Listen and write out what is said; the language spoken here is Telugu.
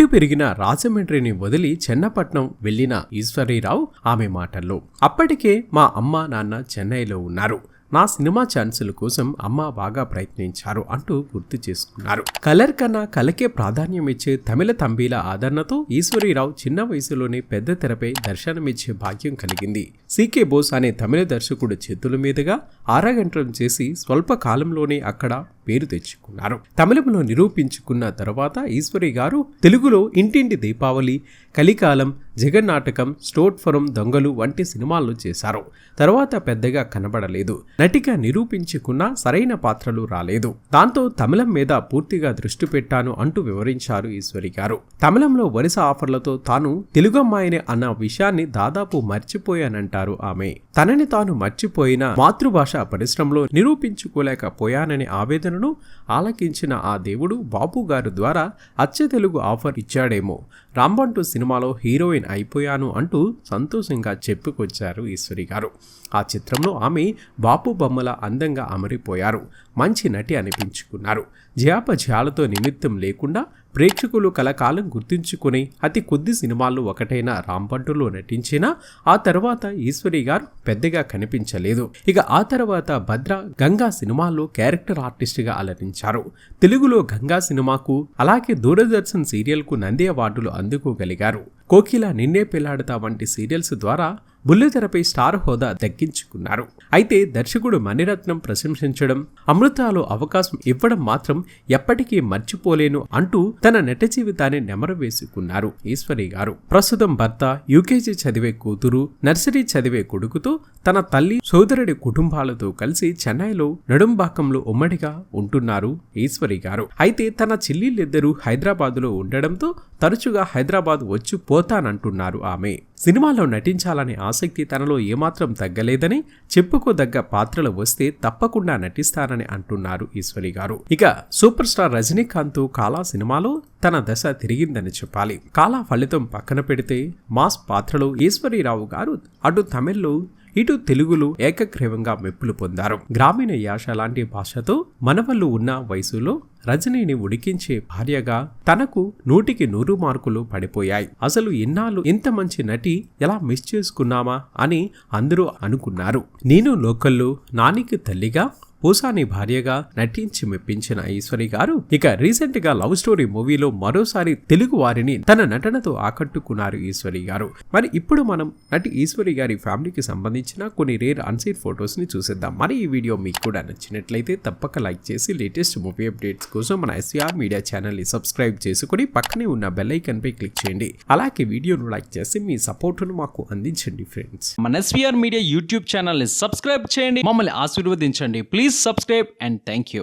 పుట్టి పెరిగిన రాజమండ్రిని వదిలి చెన్నపట్నం వెళ్ళిన ఈశ్వరీరావు ఆమె మాటల్లో అప్పటికే మా అమ్మ నాన్న చెన్నైలో ఉన్నారు. నా సినిమా ఛాన్సుల కోసం అమ్మ బాగా ప్రయత్నించారు అంటూ గుర్తు చేసుకున్నారు. కలర్ కన్నా కలకే ప్రాధాన్యం ఇచ్చే తమిళ తంబీల ఆదరణతో ఈశ్వరీరావు చిన్న వయసులోనే పెద్ద తెరపై దర్శనమిచ్చే భాగ్యం కలిగింది. సీకే బోస్ అనే తమిళ దర్శకుడు చేతుల మీదుగా ఆరగంటం చేసి స్వల్ప కాలంలోనే అక్కడ పేరు తెచ్చుకున్నారు. తమిళంలో నిరూపించుకున్న తర్వాత ఈశ్వరి గారు తెలుగులో ఇంటింటి దీపావళి కలికాలం జగన్ నాటకం స్టోట్ ఫరం దొంగలు వంటి సినిమాలు చేశారు. తర్వాత పెద్దగా కనబడలేదు. నటిగా నిరూపించుకున్న సరైన పాత్రలు రాలేదు. దాంతో తమిళం మీద పూర్తిగా దృష్టి పెట్టాను అంటూ వివరించారు ఈశ్వరి గారు. తమిళంలో వరుస ఆఫర్లతో తాను తెలుగు అమ్మాయిని అన్న విషయాన్ని దాదాపు మర్చిపోయానంటారు ఆమె. తనని తాను మర్చిపోయిన మాతృభాష పరిశ్రమలో నిరూపించుకోలేకపోయాననే ఆవేదనను ఆలకించిన ఆ దేవుడు బాపు గారు ద్వారా అచ్చ తెలుగు ఆఫర్ ఇచ్చాడేమో. రాంబంటు సినిమాలో హీరోయిన్ అయిపోయాను అంటూ సంతోషంగా చెప్పుకొచ్చారు ఈశ్వరి గారు ఆ చిత్రంలో ఆమె బాపు బొమ్మల అందంగా అమరిపోయారు. మంచి నటి అనిపించుకున్నారు. జ్యాపజ్యాలతో నిమిత్తం లేకుండా ప్రేక్షకులు కలకాలం గుర్తుంచుకుని అతి కొద్ది సినిమాల్లో ఒకటైన రాంపంటులో నటించినా ఆ తర్వాత ఈశ్వరి గారు పెద్దగా కనిపించలేదు. ఇక ఆ తర్వాత భద్ర గంగా సినిమాల్లో క్యారెక్టర్ ఆర్టిస్ట్గా అలరించారు. తెలుగులో గంగా సినిమాకు అలాగే దూరదర్శన్ సీరియల్కు నంది అవార్డులు అందుకోగలిగారు. కోకిల నిన్నే పెళ్ళాడతా వంటి సీరియల్స్ ద్వారా బుల్లితెరపై స్టార్ హోదా దక్కించుకున్నారు. అయితే దర్శకుడు మణిరత్నం ప్రశంసించడం అమృతాలో అవకాశం ఇవ్వడం మాత్రం ఎప్పటికీ మర్చిపోలేను అంటూ తన నట జీవితాన్ని నెమరవేసుకున్నారు ఈశ్వరి గారు. ప్రస్తుతం భర్త యూకేజీ చదివే కూతురు నర్సరీ చదివే కొడుకుతో తన తల్లి సోదరుడి కుటుంబాలతో కలిసి చెన్నైలో నడుంబాకంలో ఉమ్మడిగా ఉంటున్నారు ఈశ్వరి గారు. అయితే తన చెల్లిళ్ళిద్దరూ హైదరాబాదులో ఉండడంతో తరచుగా హైదరాబాద్ వచ్చి పోతానంటున్నారు ఆమె. సినిమాలో నటించాలనే ఆసక్తి తనలో ఏమాత్రం తగ్గలేదని చెప్పుకోదగ్గ పాత్రలు వస్తే తప్పకుండా నటిస్తానని అంటున్నారు ఈశ్వరి గారు. ఇక సూపర్ స్టార్ రజనీకాంత్ కాలా సినిమాలో తన దశ తిరిగిందని చెప్పాలి. కాలా ఫలితం పక్కన పెడితే మాస్ పాత్రలో ఈశ్వరీరావు గారు అటు తమిళ్ళో ఇటు తెలుగులో ఏకగ్రీవంగా మెప్పులు పొందారు. గ్రామీణ యాష లాంటి భాషతో మనవళ్ళు ఉన్న వయసులో రజనీని ఉడికించే భార్యగా తనకు నూటికి నూరు మార్కులు పడిపోయాయి. అసలు ఇన్నాళ్ళు ఇంత మంచి నటి ఎలా మిస్ చేసుకున్నామా అని అందరూ అనుకున్నారు. నేను లోకల్లో నానికి తల్లిగా పూసాని భార్యగా నటించి మెప్పించిన ఈశ్వరి గారు ఇక రీసెంట్గా లవ్ స్టోరీ మూవీలో మరోసారి తెలుగు వారిని తన నటనతో ఆకట్టుకున్నారు ఈశ్వరి గారు. మరి ఇప్పుడు మనం నటి ఈశ్వరి గారి ఫ్యామిలీకి సంబంధించిన కొన్ని రేర్ అన్సీన్ ఫొటోస్ని చూసేద్దాం. మరి ఈ వీడియో మీకు కూడా నచ్చినట్లయితే తప్పక లైక్ చేసి లేటెస్ట్ మూవీ అప్డేట్స్ కోసం మన ఎస్ఆర్ మీడియా ఛానల్ని సబ్స్క్రైబ్ చేసుకుని పక్కనే ఉన్న బెల్ ఐకన్ పై క్లిక్ చేయండి. అలాగే వీడియోను లైక్ చేసి మీ సపోర్టును మాకు అందించండి ఫ్రెండ్స్ మన ఎస్వీఆర్ మీడియా యూట్యూబ్ ఛానల్ని సబ్స్క్రైబ్ చేయండి. మమ్మల్ని ఆశీర్వదించండి. Please Please subscribe and thank you.